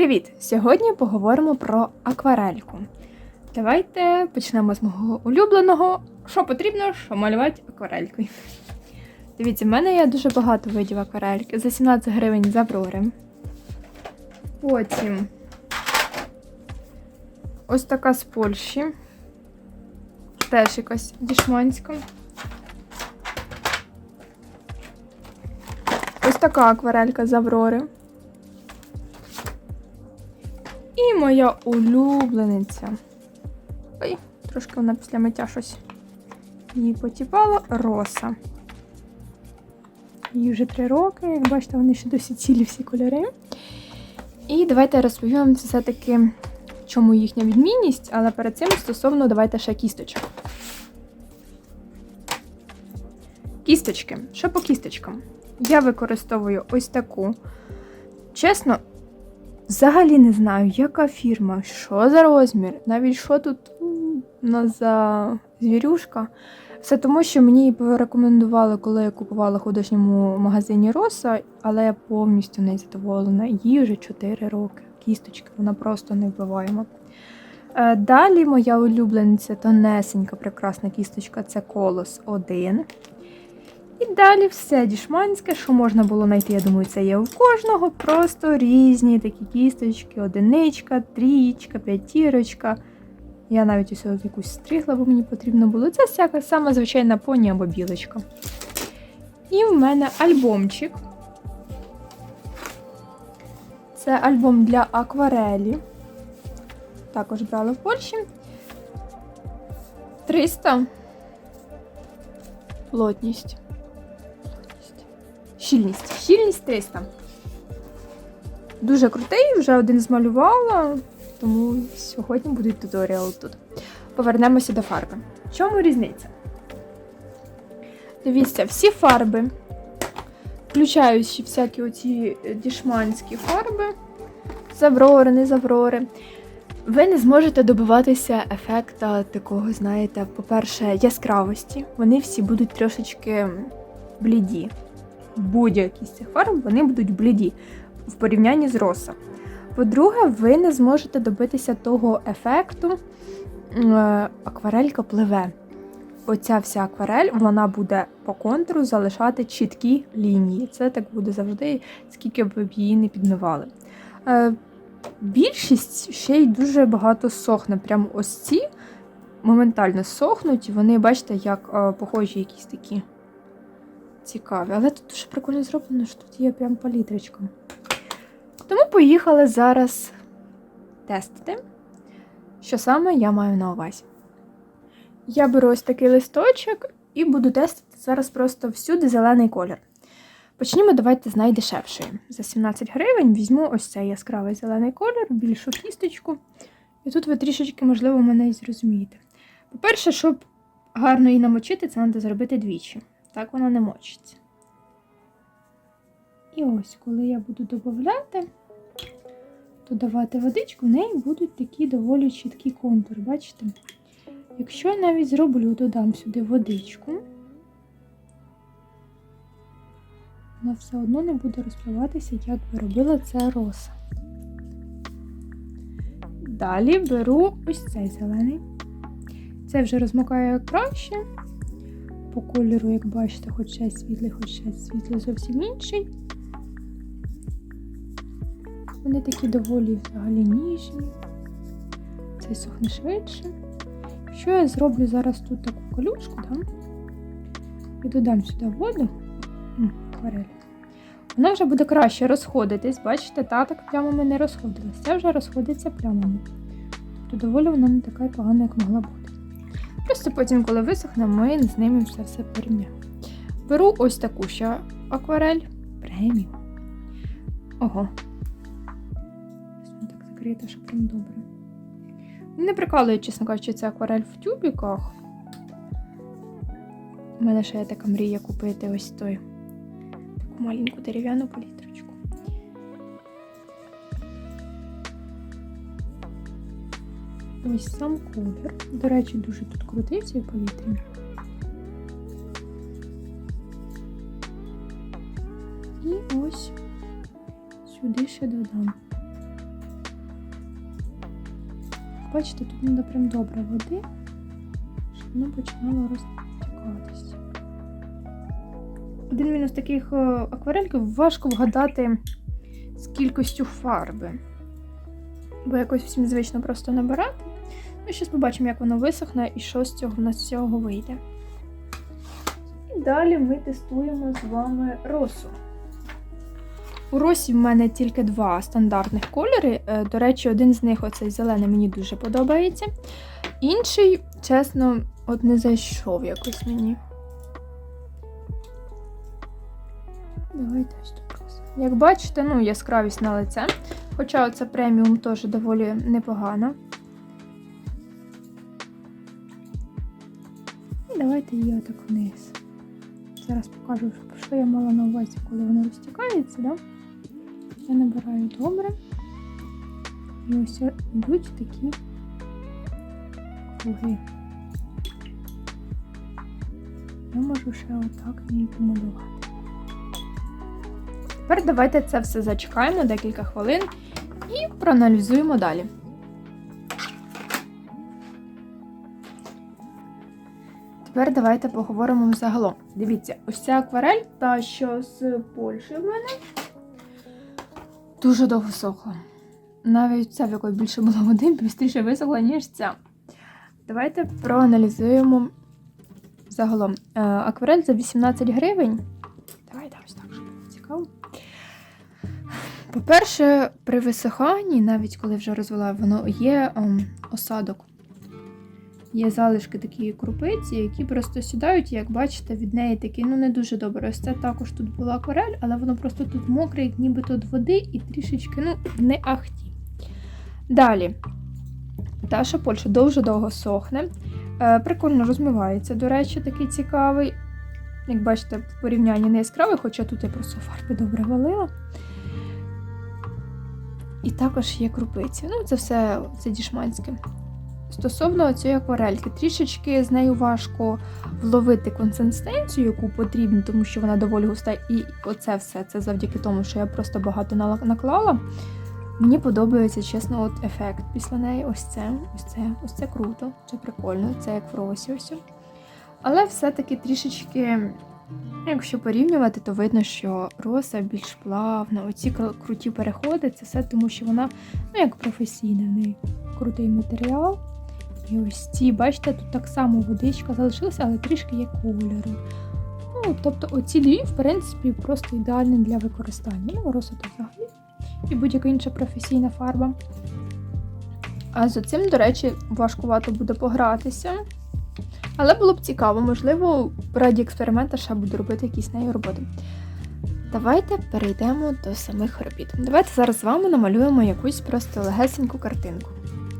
Привіт! Сьогодні поговоримо про акварельку. Давайте почнемо з мого улюбленого. Що потрібно, що малювати акварелькою. Дивіться, в мене є дуже багато видів акварельки. За 17 гривень з Аврори. Потім ось така з Польщі. Теж якась дішманська. Ось така акварелька з Аврори. Моя улюблениця. Ой, трошки вона після миття щось її потіпала. Роса. Їй вже три роки, як бачите, вони ще досі цілі всі кольори. І давайте я розповім вам все-таки, чому їхня відмінність, але перед цим стосовно давайте ще кісточок. Кісточки. Що по кісточкам? Я використовую ось таку. Чесно, взагалі не знаю, яка фірма, що за розмір, навіть що тут у за звірюшка. Все тому, що мені її порекомендували, коли я купувала в художньому магазині Роса, але я повністю не задоволена. Їй вже 4 роки. Кісточки, вона просто невбиваєма. Е, Далі моя улюблениця тонесенька, прекрасна кісточка це колос 1. І далі все дішманське, що можна було знайти, я думаю, це є у кожного. Просто різні такі кісточки, одиничка, трієчка, п'ятірочка. Я навіть ось якусь стригла, бо мені потрібно було. Це всяка сама звичайна поні або білочка. І в мене альбомчик. Це альбом для акварелі. Також брала в Польщі. 300 плотність. Щільність. Щільність 300. Дуже крутий, вже один змалювала, тому сьогодні буде туторіал тут. Повернемося до фарби. В чому різниця? Дивіться, всі фарби, включаючи всякі оці дішманські фарби, заврори, не заврори, ви не зможете добиватися ефекта такого, знаєте, по-перше, яскравості. Вони всі будуть трошечки бліді. Будь-які з цих фарб вони будуть бліді в порівнянні з роса. По-друге, ви не зможете добитися того ефекту, е, акварелька пливе. Оця вся акварель вона буде по контуру залишати чіткі лінії. Це так буде завжди, скільки б ви її не підмивали. Е, Більшість ще й дуже багато сохне. Прям ось ці моментально сохнуть, і вони, бачите, як е, похожі якісь такі цікаві. Але тут дуже прикольно зроблено, що тут є прям палітрочка. Тому поїхали зараз тестити, що саме я маю на увазі. Я беру ось такий листочок і буду тестити зараз просто всюди зелений колір. Почнімо, давайте з найдешевшої. За 17 гривень візьму ось цей яскравий зелений колір, більшу кісточку. І тут ви трішечки, можливо, мене зрозумієте. По-перше, щоб гарно її намочити, це треба зробити двічі. Так вона не мочиться. І ось, коли я буду додавати, додавати водичку, в неї будуть такі доволі чіткі контури, бачите? Якщо я навіть зроблю, додам сюди водичку, вона все одно не буде розпливатися, як би робила це роса. Далі беру ось цей зелений. Це вже розмокає краще. По кольору, як бачите, хоч ще світлий, хоч ще світлий зовсім інший. Вони такі доволі взагалі ніжні. Цей сохне швидше. Що я зроблю зараз тут таку колючку, да? і додам сюди воду, акварель. Вона вже буде краще розходитись. Бачите, та так плямами не розходилась. Це вже розходиться плямами. Тобто доволі вона не така погана, як могла бути. Просто потім, коли висохне, ми з ними все все порівняємо. Беру ось таку ще акварель преміум. Ого. Так закрита, що прям добре. Не прикалує, чесно кажучи, це акварель в тюбіках. У мене ще є така мрія купити ось той таку маленьку дерев'яну палітрочку. Ось сам колір. До речі, дуже тут крутий в цій палітрі. І ось сюди ще додам. бачите, тут треба прям добре води, щоб воно починало розтікатися. Один мінус таких е, акварельків важко вгадати з кількістю фарби. Бо якось всім звично просто набирати. Ну, зараз побачимо, як воно висохне і що з цього в нас цього вийде. І далі ми тестуємо з вами росу. У росі в мене тільки два стандартних кольори. Е, До речі, один з них, оцей зелений, мені дуже подобається. Інший, чесно, от не зайшов якось мені. Давайте ось тут. Як бачите, ну, яскравість на лице. Хоча оце преміум теж доволі непогано. І давайте її отак вниз. Зараз покажу, що я мала на увазі, коли воно розтікається, да? Я набираю добре. І ось йдуть такі круги. Я можу ще отак неї помалювати. Тепер давайте це все зачекаємо декілька хвилин і проаналізуємо далі. Тепер давайте поговоримо загалом. Дивіться, ось ця акварель, та що з Польщі в мене, дуже довго сохла. Навіть ця, в якої більше було води, швидше висохла, ніж ця. Давайте проаналізуємо загалом. Е, Акварель за 18 гривень. Давайте ось так, щоб цікаво. По-перше, при висиханні, навіть коли вже розвела, воно є ем, осадок. Є залишки такі крупиці, які просто сідають, і, як бачите, від неї такі, ну не дуже добре. Ось це також тут була акварель, але воно просто тут мокре, як нібито від води, і трішечки, ну, не ахті. Далі. Та, що Польща дуже довго сохне. Е, прикольно розмивається, до речі, такий цікавий. Як бачите, в порівнянні не яскравий, хоча тут я просто фарби добре валила. І також є крупиці. Ну, це все це дішманське. Стосовно цієї акварельки, трішечки з нею важко вловити консистенцію, яку потрібно, тому що вона доволі густа. І оце все це завдяки тому, що я просто багато наклала. Мені подобається, чесно, от ефект після неї. Ось це, ось це, ось це круто, це прикольно, це як в росі ось. Але все-таки трішечки, якщо порівнювати, то видно, що роса більш плавна. Оці круті переходи, це все тому, що вона ну, як професійна, в неї крутий матеріал. І ось ці, бачите, тут так само водичка залишилася, але трішки є кольору. Ну, тобто оці дві, в принципі, просто ідеальні для використання. Ну, роса то взагалі. І будь-яка інша професійна фарба. А з цим, до речі, важкувато буде погратися. Але було б цікаво, можливо, раді експеримента ще буду робити якісь неї роботи. Давайте перейдемо до самих робіт. Давайте зараз з вами намалюємо якусь просто легесеньку картинку.